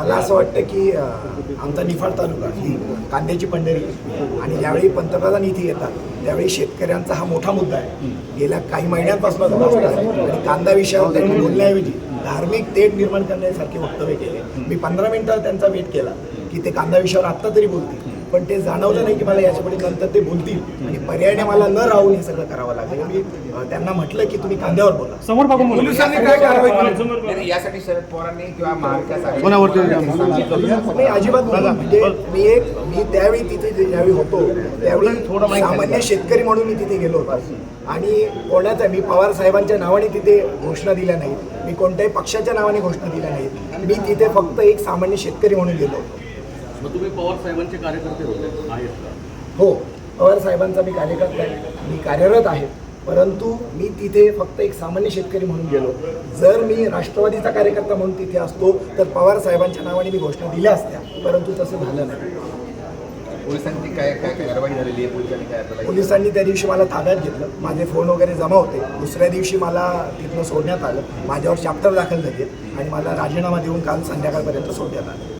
मला असं वाटतं की आमचा निफाड तालुका ही कांद्याची पंढरी आणि ज्यावेळी पंतप्रधान इथे येतात त्यावेळी शेतकऱ्यांचा हा मोठा मुद्दा आहे गेल्या काही महिन्यांपासून आहे. आणि कांदा विषयावर त्यांनी बोलण्याऐवजी धार्मिक तेढ निर्माण करण्यासारखे वक्तव्य केले मी पंधरा मिनिटं त्यांचा वेट केला की ते कांदा विषयावर आत्ता तरी बोलतील पण ते जाणवलं नाही की मला याच्यापुढे नंतर ते बोलतील. आणि पर्यायाने मला न राहून हे सगळं करावं लागेल. मी अ, त्यांना म्हटलं की तुम्ही कांद्यावर बोला. समोर बघून बोला. पोलिसांनी काय कारवाई केली? नाही, यासाठी शरद पवारांनी किंवा महाविकास आघाडी- नाही अजिबात नाही. म्हणजे मी एक मी त्यावेळी तिथे जे- ज्यावेळी होतो त्यावेळी सामान्य शेतकरी म्हणून मी तिथे गेलो होतो. आणि कोणाचा मी पवार साहेबांच्या नावाने तिथे घोषणा दिल्या नाहीत. मी कोणत्याही पक्षाच्या नावाने घोषणा दिल्या नाहीत. मी तिथे फक्त एक सामान्य शेतकरी म्हणून गेलो होतो. मग तुम्ही पवार साहेबांचे कार्यकर्ते होते आहेत का? हो पवार साहेबांचा मी कार्यकर्ता आहे मी कार्यरत आहे. परंतु मी तिथे फक्त एक सामान्य शेतकरी म्हणून गेलो. जर मी राष्ट्रवादीचा कार्यकर्ता म्हणून तिथे असतो तर पवार साहेबांच्या नावाने मी घोषणा दिल्या असत्या परंतु तसं झालं नाही. पोलिसांची काय काय कारवाई झालेली आहे? पोलिसांनी काय पोलिसांनी त्या दिवशी मला ताब्यात घेतलं. माझे फोन वगैरे जमा होते. दुसऱ्या दिवशी मला तिथनं सोडण्यात आलं. माझ्यावर चॅप्टर दाखल झाले आणि मला राजीनामा देऊन काल संध्याकाळपर्यंत सोडण्यात आलं.